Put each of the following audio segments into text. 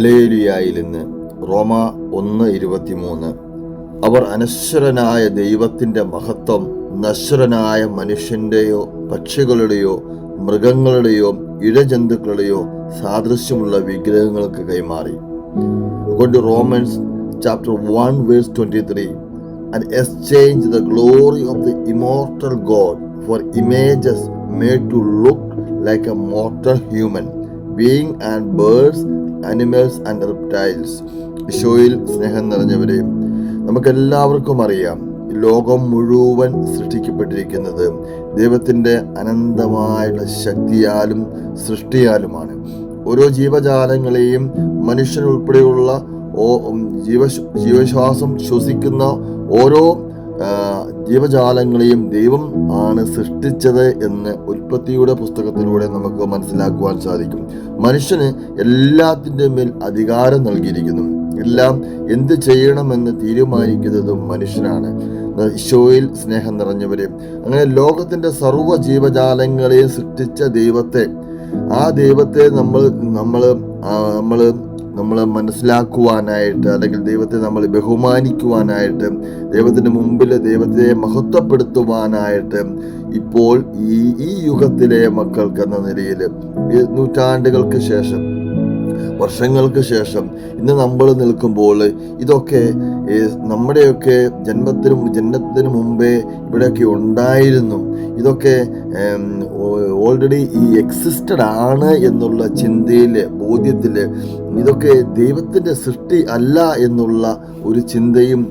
മലേരിയയിൽ നിന്ന് റോമ ഒന്ന് ഇരുപത്തിമൂന്ന് അവർ അനശ്വരനായ ദൈവത്തിന്റെ മഹത്വം നശ്വരനായ മനുഷ്യന്റെയോ പക്ഷികളുടെയോ മൃഗങ്ങളുടെയോ ഇഴജന്തുക്കളുടെയോ സാദൃശ്യമുള്ള വിഗ്രഹങ്ങൾക്ക് കൈമാറി According to Romans chapter 1 verse 23 and exchange the glory of the immortal God for images made to look like a mortal human being and birds, animals and reptiles. ഷോയിൽ സ്നേഹം നിറഞ്ഞവരെ നമുക്കെല്ലാവർക്കും അറിയാം ലോകം മുഴുവൻ സൃഷ്ടിക്കപ്പെട്ടിരിക്കുന്നത് ദൈവത്തിന്റെ അനന്തമായുള്ള ശക്തിയാലും സൃഷ്ടിയാലുമാണ് ഓരോ ജീവജാലങ്ങളെയും മനുഷ്യനുൾപ്പെടെയുള്ള ഓ ജീവ ജീവശ്വാസം ശ്വസിക്കുന്ന ഓരോ ജീവജാലങ്ങളെയും ദൈവം ആണ് സൃഷ്ടിച്ചത് എന്ന് ഉൽപ്പത്തിയുടെ പുസ്തകത്തിലൂടെ നമുക്ക് മനസ്സിലാക്കുവാൻ സാധിക്കും. മനുഷ്യന് എല്ലാത്തിന്റെ മേൽ അധികാരം നൽകിയിരിക്കുന്നു. എല്ലാം എന്ത് ചെയ്യണമെന്ന് തീരുമാനിക്കുന്നതും മനുഷ്യനാണ്. ഈശോയിൽ സ്നേഹം നിറഞ്ഞവരെ. അങ്ങനെ ലോകത്തിന്റെ സർവ ജീവജാലങ്ങളെയും സൃഷ്ടിച്ച ദൈവത്തെ ആ ദൈവത്തെ നമ്മൾ നമ്മൾ നമ്മൾ നമ്മൾ മനസ്സിലാക്കുവാനായിട്ട് അല്ലെങ്കിൽ ദൈവത്തെ നമ്മൾ ബഹുമാനിക്കുവാനായിട്ട് ദൈവത്തിന്റെ മുമ്പിൽ ദൈവത്തെ മഹത്വപ്പെടുത്തുവാനായിട്ട് ഇപ്പോൾ ഈ ഈ യുഗത്തിലെ മക്കൾക്ക് എന്ന നിലയിൽ നൂറ്റാണ്ടുകൾക്ക് ശേഷം വർഷങ്ങൾക്ക് ശേഷം ഇന്ന് നമ്മൾ നിൽക്കുമ്പോൾ ഇതൊക്കെ നമ്മുടെയൊക്കെ ജന്മത്തിനും ജന്മത്തിന് മുമ്പേ ഇവിടെയൊക്കെ ഉണ്ടായിരുന്നു. ഇതൊക്കെ ഓൾറെഡി ഈ എക്സിസ്റ്റഡ് ആണ് എന്നുള്ള ചിന്തയിൽ ബോധ്യത്തിൽ ഇതൊക്കെ ദൈവത്തിന്റെ സൃഷ്ടി അല്ല എന്നുള്ള ഒരു ചിന്തയും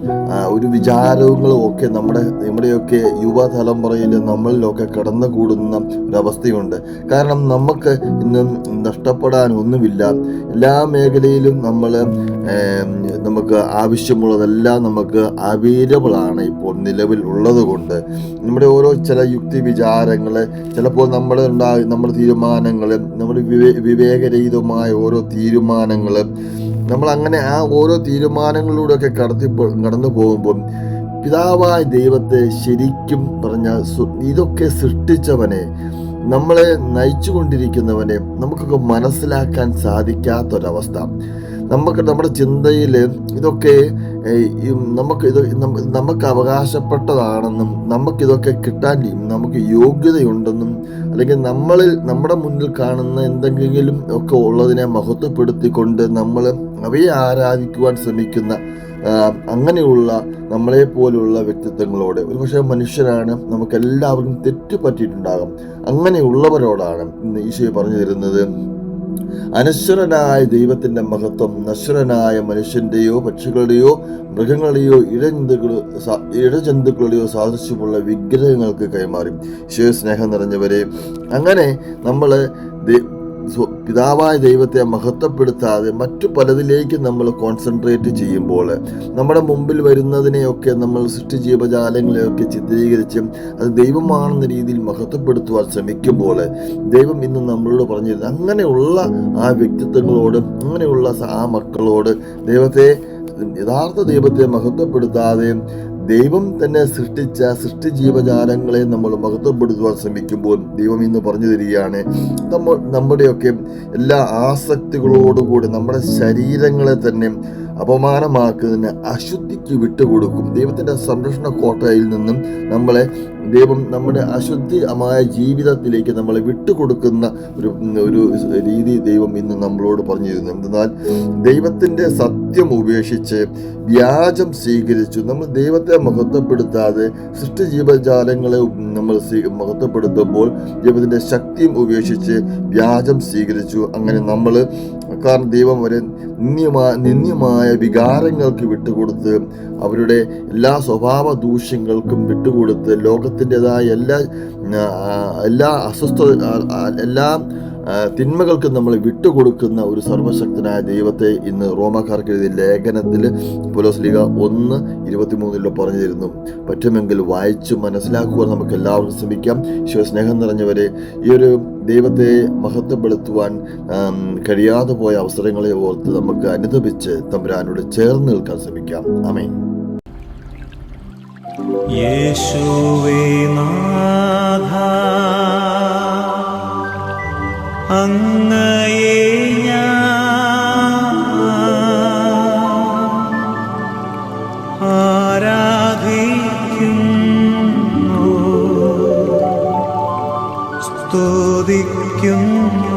ഒരു വിചാരങ്ങളും ഒക്കെ നമ്മുടെ നമ്മുടെയൊക്കെ യുവതലമുറയിൽ നമ്മളിലൊക്കെ കടന്നുകൂടുന്ന ഒരവസ്ഥയുണ്ട്. കാരണം നമുക്ക് ഇന്ന് നഷ്ടപ്പെടാൻ ഒന്നുമില്ല. എല്ലാ മേഖലയിലും നമ്മൾ നമുക്ക് ആവശ്യമുള്ളതെല്ലാം നമുക്ക് അവൈലബിൾ ആണ് ഇപ്പോൾ നിലവിൽ ഉള്ളത് കൊണ്ട് നമ്മുടെ ഓരോ ചില യുക്തി വിചാരങ്ങൾ ചിലപ്പോൾ നമ്മൾ ഉണ്ടാകും നമ്മുടെ തീരുമാനങ്ങൾ നമ്മുടെ വിവേ വിവേകരഹിതമായ ഓരോ തീരുമാനങ്ങൾ. നമ്മൾ അങ്ങനെ ആ ഓരോ തീരുമാനങ്ങളിലൂടെയൊക്കെ കടത്തി കടന്നു പോകുമ്പോൾ പിതാവായ ദൈവത്തെ ശരിക്കും പറഞ്ഞ ഇതൊക്കെ സൃഷ്ടിച്ചവനെ നമ്മളെ നയിച്ചു കൊണ്ടിരിക്കുന്നവനെ നമുക്കൊക്കെ മനസ്സിലാക്കാൻ സാധിക്കാത്തൊരവസ്ഥ. നമുക്ക് നമ്മുടെ ചിന്തയിൽ ഇതൊക്കെ നമുക്ക് ഇത് നമുക്ക് അവകാശപ്പെട്ടതാണെന്നും നമുക്കിതൊക്കെ കിട്ടാൻ നമുക്ക് യോഗ്യതയുണ്ടെന്നും അല്ലെങ്കിൽ നമ്മളിൽ നമ്മുടെ മുന്നിൽ കാണുന്ന എന്തെങ്കിലും ഒക്കെ ഉള്ളതിനെ മഹത്വപ്പെടുത്തിക്കൊണ്ട് നമ്മൾ അവയെ ആരാധിക്കുവാൻ ശ്രമിക്കുന്ന അങ്ങനെയുള്ള നമ്മളെ പോലുള്ള വ്യക്തിത്വങ്ങളോട്. ഒരുപക്ഷെ മനുഷ്യരാണ് നമുക്ക് എല്ലാവരും തെറ്റ് പറ്റിയിട്ടുണ്ടാകും അങ്ങനെയുള്ളവരോടാണ് ഈശോ പറഞ്ഞു തരുന്നത്. അനശ്വരനായ ദൈവത്തിന്റെ മഹത്വം നശ്വരനായ മനുഷ്യന്റെയോ പക്ഷികളുടെയോ മൃഗങ്ങളുടെയോ ഇഴജന്തുക്കൾ ഇഴജന്തുക്കളുടെയോ സാദൃശ്യമുള്ള വിഗ്രഹങ്ങൾക്ക് കൈമാറി. ശിവസ്നേഹം സ്നേഹം നിറഞ്ഞവരെ അങ്ങനെ നമ്മൾ പിതാവായ ദൈവത്തെ മഹത്വപ്പെടുത്താതെ മറ്റു പലതിലേക്ക് നമ്മൾ കോൺസെൻട്രേറ്റ് ചെയ്യുമ്പോൾ നമ്മുടെ മുമ്പിൽ വരുന്നതിനെയൊക്കെ നമ്മൾ സൃഷ്ടി ജീവജാലങ്ങളെയൊക്കെ ചിത്രീകരിച്ച് അത് ദൈവമാണെന്ന രീതിയിൽ മഹത്വപ്പെടുത്തുവാൻ ശ്രമിക്കുമ്പോൾ ദൈവം ഇന്ന് നമ്മളോട് പറഞ്ഞിരുന്നത് അങ്ങനെയുള്ള ആ വ്യക്തിത്വങ്ങളോട് അങ്ങനെയുള്ള ആ മക്കളോട് ദൈവത്തെ യഥാർത്ഥ ദൈവത്തെ മഹത്വപ്പെടുത്താതെ ദൈവം തന്നെ സൃഷ്ടിച്ച സൃഷ്ടി ജീവജാലങ്ങളെ നമ്മൾ മഹത്വപ്പെടുത്തുവാൻ ശ്രമിക്കുമ്പോൾ ദൈവം ഇന്ന് പറഞ്ഞു തരികയാണ് നമ്മൾ നമ്മുടെയൊക്കെ എല്ലാ ആസക്തികളോടുകൂടി നമ്മുടെ ശരീരങ്ങളെ തന്നെ അപമാനമാക്കുന്നതിന് അശുദ്ധിക്ക് വിട്ടുകൊടുക്കും. ദൈവത്തിന്റെ സംരക്ഷണ കോട്ടയിൽ നിന്നും നമ്മളെ ദൈവം നമ്മുടെ അശുദ്ധിമായ ജീവിതത്തിലേക്ക് നമ്മളെ വിട്ടുകൊടുക്കുന്ന ഒരു ഒരു രീതി ദൈവം ഇന്ന് നമ്മളോട് പറഞ്ഞു തരുന്നു എന്തെന്നാൽ ദൈവത്തിന്റെ സത്യം ഉപേക്ഷിച്ച് വ്യാജം സ്വീകരിച്ചു. നമ്മൾ ദൈവത്തെ മഹത്വപ്പെടുത്താതെ സൃഷ്ടി ജീവജാലങ്ങളെ നമ്മൾ മഹത്വപ്പെടുത്തുമ്പോൾ ദൈവത്തിന്റെ ശക്തിയും ഉപേക്ഷിച്ച് വ്യാജം സ്വീകരിച്ചു. അങ്ങനെ നമ്മൾ കാരണം ദൈവം വരെ നിന്ദ്യമായ നിന്ദ്യമായ വികാരങ്ങൾക്ക് വിട്ടുകൊടുത്ത് അവരുടെ എല്ലാ സ്വഭാവ ദൂഷ്യങ്ങൾക്കും വിട്ടുകൊടുത്ത് ലോകത്തിന്റെതായ എല്ലാ എല്ലാ അസ്വസ്ഥ എല്ലാ തിന്മകൾക്ക് നമ്മൾ വിട്ടുകൊടുക്കുന്ന ഒരു സർവശക്തനായ ദൈവത്തെ ഇന്ന് റോമാക്കാർക്ക് എഴുതിയ ലേഖനത്തിൽ പുലോസ്ലിക ഒന്ന് ഇരുപത്തിമൂന്നിലോ പറഞ്ഞു തരുന്നു പറ്റുമെങ്കിൽ വായിച്ചു മനസ്സിലാക്കുവാൻ നമുക്ക് എല്ലാവർക്കും ശ്രമിക്കാം. ഈശോ സ്നേഹം നിറഞ്ഞവരെ ഈ ഒരു ദൈവത്തെ മഹത്വപ്പെടുത്തുവാൻ കഴിയാതെ പോയ അവസരങ്ങളെ ഓർത്ത് നമുക്ക് അനുദപിച്ച് തമ്പുരാനോട് ചേർന്ന് നിൽക്കാൻ ശ്രമിക്കാം. അമേ യേശുവേ നാഥ സ്തുതിക്കുന്നു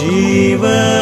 जीवन